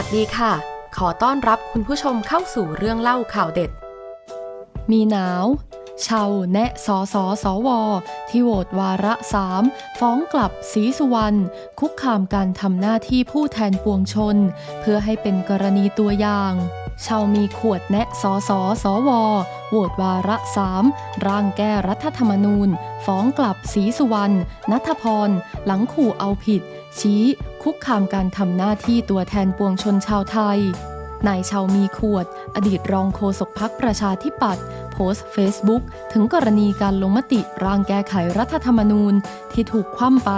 วัสดีค่ะ ขอต้อนรับคุณผู้ชมเข้าสู่เรื่องเล่าข่าวเด็ด มีหนาวชาวแนะสสสวที่โหวตวาระสามฟ้องกลับศรีสุวรรณคุกคามการทำหน้าที่ผู้แทนปวงชน เพื่อให้เป็นกรณีตัวอย่างชาวมีขวดแนะสสสวโหวตวาระสามร่างแก้รัฐธรรมนูญ ฟ้องกลับศรีสุวรรณนัทพร หลังขู่เอาผิด ชี้ คุกคามการทำหน้าที่ตัวแทนปวงชนชาวไทย นายชาวมีขวด อดีตรองโฆษกพักประชาธิปัตย์โพสต์เฟซบุ๊กถึงกรณีการลงมติร่างแก้ไขรัฐธรรมนูญที่ถูกคว่ำไป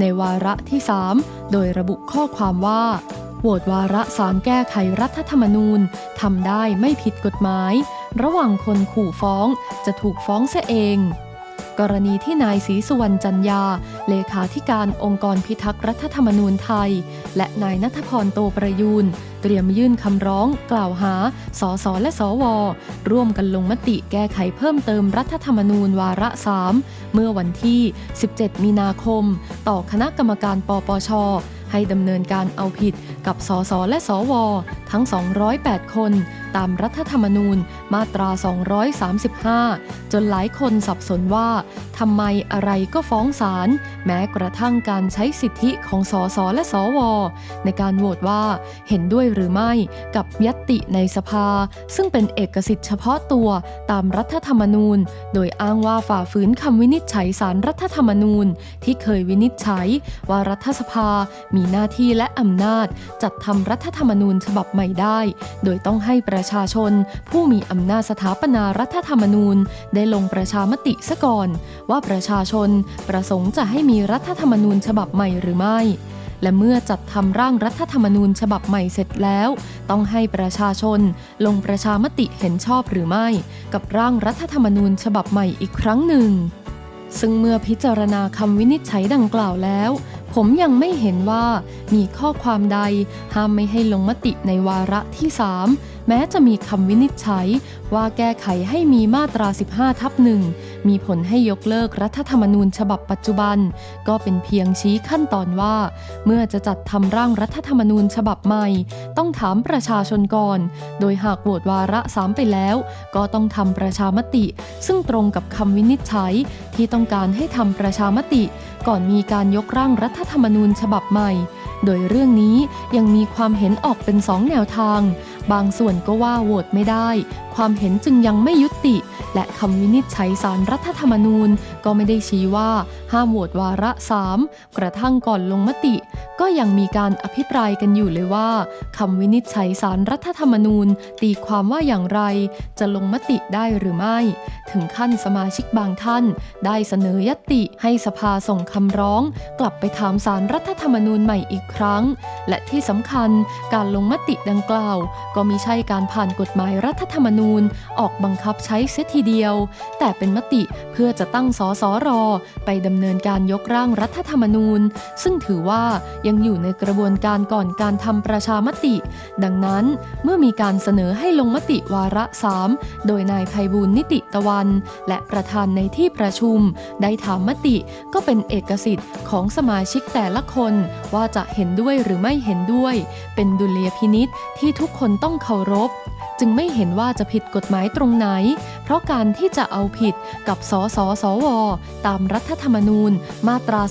ในวาระที่ 3 โดยระบุข้อความว่าโหวตวาระสามแก้ไขรัฐธรรมนูญทำได้ไม่ผิดกฎหมาย ระหว่างคนขู่ฟ้องจะถูกฟ้องเสียเอง กรณีที่นายศรีสุวรรณจันยา เลขาธิการองค์กรพิทักษ์รัฐธรรมนูญไทย และนายนัทพรโตประยูนเตรียมยื่นคำร้อง กล่าวหา สสและสว ร่วมกันลงมติแก้ไขเพิ่มเติมรัฐธรรมนูญวาระ3เมื่อวันที่ 17 มีนาคม ต่อคณะกรรมการปปชให้ดำเนินการเอาผิดกับสสและสว ทั้ง 208 คนตามรัฐธรรมนูญมาตรา 235 จนหลายคนสับสนว่าทำไมอะไรก็ฟ้องศาลแม้กระทั่งการใช้สิทธิของสสและสว ในการโหวตว่าเห็นด้วยหรือไม่กับยัตติในสภา ซึ่งเป็นเอกสิทธิ์เฉพาะตัวตามรัฐธรรมนูญ โดยอ้างว่าฝ่าฝืนคำวินิจฉัยสารรัฐธรรมนูญ ที่เคยวินิจฉัยว่ารัฐสภามีหน้าที่และอำนาจ จัดทำรัฐธรรมนูญฉบับใหม่ได้ โดยต้องให้ประชาชน ผู้มีอำนาจสถาปนารัฐธรรมนูญ ได้ลงประชามติซะก่อน ว่าประชาชนประสงค์จะให้มีรัฐธรรมนูญฉบับใหม่หรือไม่และเมื่อจัดทำร่างรัฐธรรมนูญฉบับใหม่เสร็จแล้ว ต้องให้ประชาชน ลงประชามติเห็นชอบหรือไม่ กับร่างรัฐธรรมนูญฉบับใหม่อีกครั้งหนึ่ง ซึ่งเมื่อพิจารณาคำวินิจฉัยดังกล่าวแล้ว ผมยังไม่เห็นว่ามีข้อความใดห้ามไม่ให้ลงมติในวาระที่ 3 แม้จะมีคำวินิจฉัย ว่าแก้ไขให้มีมาตรา 15 ทับหนึ่งมีผลให้ยกเลิกรัฐธรรมนูญฉบับปัจจุบัน ก็เป็นเพียงชี้ขั้นตอนว่า เมื่อจะจัดทำร่างรัฐธรรมนูญฉบับใหม่ ต้องถามประชาชนก่อน โดยหากโหวตวาระสามไปแล้ว ก็ต้องทำประชามติ ซึ่งตรงกับคำวินิจฉัย ที่ต้องการให้ทำประชามติ ก่อนมีการยกร่างรัฐธรรมนูญฉบับใหม่ โดยเรื่องนี้ยังมีความเห็นออกเป็นสองแนวทาง บางส่วนก็ว่าโหวตไม่ได้ ความเห็นจึงยังไม่ยุติ และคำวินิจฉัยสารรัฐธรรมนูญ ก็ไม่ได้ชี้ว่าห้ามโหวตวาระสามกระทั่งก่อนลงมติ ก็ยังมีการอภิปรายกันอยู่เลยว่าคำวินิจฉัยสารรัฐธรรมนูญ ตีความว่าอย่างไร จะลงมติได้หรือไม่ ถึงขั้นสมาชิกบางท่าน ได้เสนอยติให้สภาส่งคำร้อง กลับไปถามสารรัฐธรรมนูญใหม่อีกครั้ง และที่สำคัญการลงมติดังกล่าวก็มิใช่การผ่านกฎหมายรัฐธรรมนูญออกบังคับใช้เสียทีเดียว แต่เป็นมติเพื่อจะตั้งสสรไปดำเนินการยกร่างรัฐธรรมนูญ ซึ่งถือว่ายังอยู่ในกระบวนการก่อนการทำประชามติ ดังนั้นเมื่อมีการเสนอให้ลงมติวาระสามโดยนายภัยบูลนิติ ตะวัน และประธานในที่ประชุม ได้ถามมติก็เป็นเอกสิทธิ์ของสมาชิกแต่ละคนว่าจะเห็นด้วยหรือไม่เห็นด้วย เป็นดุลยพินิษที่ทุกคนต้องเคารพ จึงไม่เห็นว่าจะผิดกฎหมายตรงไหน เพราะการที่จะเอาผิดกับสสสว ตามรัฐธรรมนูญมาตรา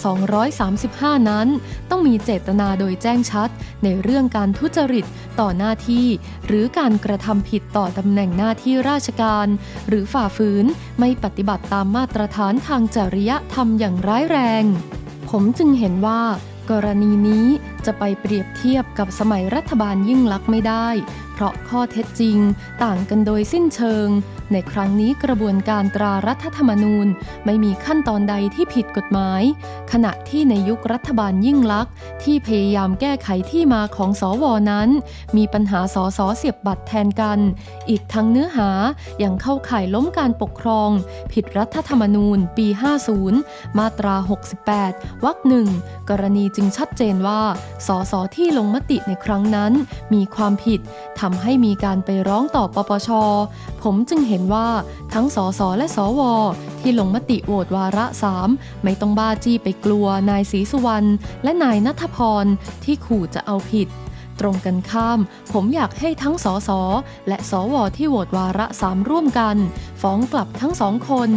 235 นั้น ต้องมีเจตนาโดยแจ้งชัด ในเรื่องการทุจริตต่อหน้าที่ หรือการกระทำผิดต่อตำแหน่งหน้าที่ราชการ หรือฝ่าฝืนไม่ปฏิบัติตามมาตรฐานทางจริยธรรมอย่างร้ายแรง ผมจึงเห็นว่า กรณีนี้จะไปเปรียบเทียบกับสมัยรัฐบาลยิ่งลักษณ์ไม่ได้ เพราะข้อเท็จจริงต่างกันโดยสิ้นเชิง ในครั้งนี้กระบวนการตรารัฐธรรมนูญไม่มีขั้นตอนใดที่ผิดกฎหมาย ขณะที่ในยุครัฐบาลยิ่งลักษณ์ที่พยายามแก้ไขที่มาของสวนั้น มีปัญหาสอสอเสียบบัตรแทนกัน อีกทั้งเนื้อหายังเข้าข่ายล้มการปกครอง ผิดรัฐธรรมนูญปี 50 มาตรา 68 วรรคหนึ่งกรณีจึงชัดเจนว่า สสที่ลงมติในครั้งนั้น มีความผิดทำให้มีการไปร้องต่อปปช ผมจึงเห็นว่าทั้งสสและสว ที่ลงมติโหวตวาระสามไม่ต้องบ้าจี้ไปกลัวนายศรีสุวรรณและนายนัทพรที่ขู่จะเอาผิดตรงกันข้าม ผมอยากให้ทั้งสสและสวที่โหวตวาระสามร่วมกัน ฟ้องกลับทั้งสองคน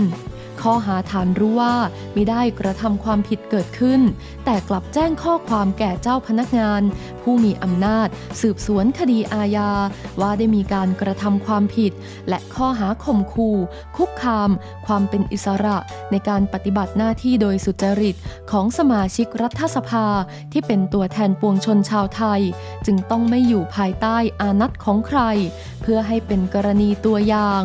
ข้อหาฐานรู้ว่ามิได้กระทำความผิดเกิดขึ้น แต่กลับแจ้งข้อความแก่เจ้าพนักงาน ผู้มีอำนาจ สืบสวนคดีอาญา ว่าได้มีการกระทำความผิด และข้อหาข่มขู่คุกคาม ความเป็นอิสระในการปฏิบัติหน้าที่โดยสุจริตของสมาชิกรัฐสภาที่เป็นตัวแทนปวงชนชาวไทย จึงต้องไม่อยู่ภายใต้อานัตของใคร เพื่อให้เป็นกรณีตัวอย่าง